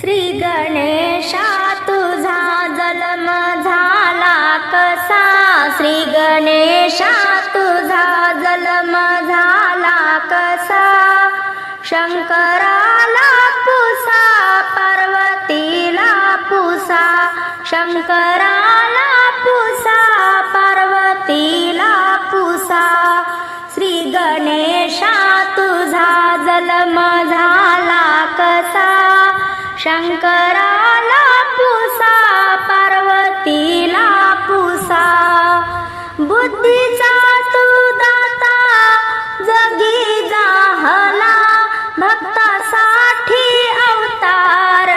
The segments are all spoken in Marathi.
श्री गणेशा तुझा जन्म झाला कसा? श्री गणेशा तुझा जन्म शंकराला पुसा पार्वतीला पुसा. बुद्धीचा तू दाता जगी जाहला भक्तासाठी अवतार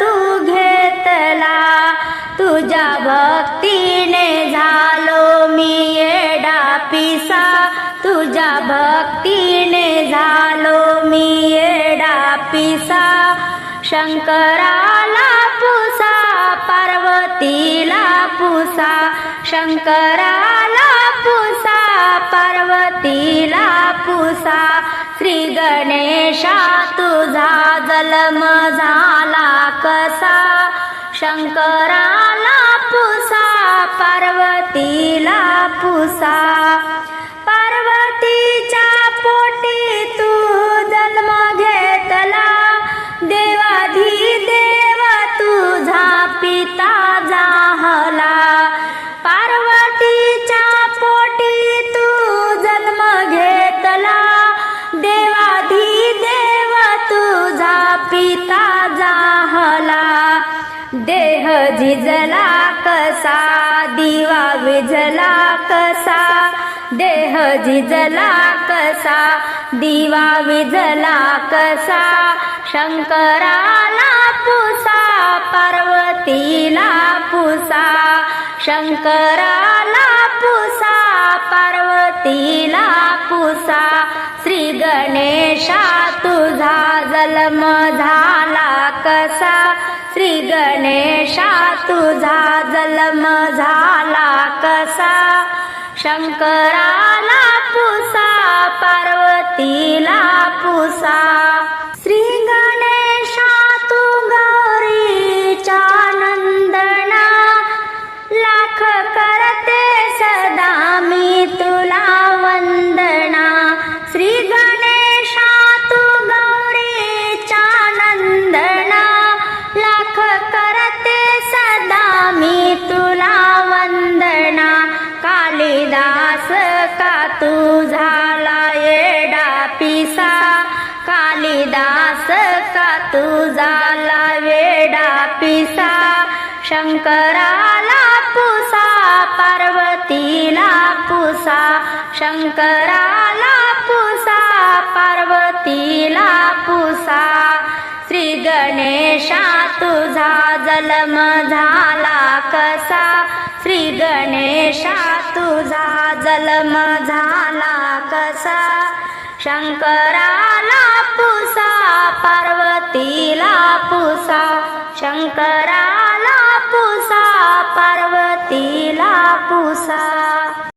तू घेतला. तुझ्या भक्तीने झालो मी येडा पिसा. तुझ्या भक्तीने झालो मी येडा पिसा. शंकराला पुसा पार्वतीला पुसा. शंकराला पुसा पार्वतीला पुसा. श्री गणेशा तुझा जन्म झाला कसा? शंकराला पुसा पार्वतीला पुसा. देह झिजला कसा दिवा विझला कसा? देह झिजला कसा दिवा विझला कसा? शंकराला पुसा पार्वतीला पुसा? शंकराला पुसा पार्वतीला पुसा? श्री गणेशा तुझा जन्म झाला कसा? श्री गणेशा तुझा जन्म झाला कसा? शंकराला पुसा पार्वतीला पुसा. कालिदास का तुझा झाला वेडा पिसा? शंकराला पुसा पार्वतीला पुसा. शंकराला पुसा पार्वतीला पुसा. श्री गणेशा तुझा जन्म झाला कसा? श्री गणेशा तुझा जन्म झाला कसा? शंकराला दिला पुसा शंकरा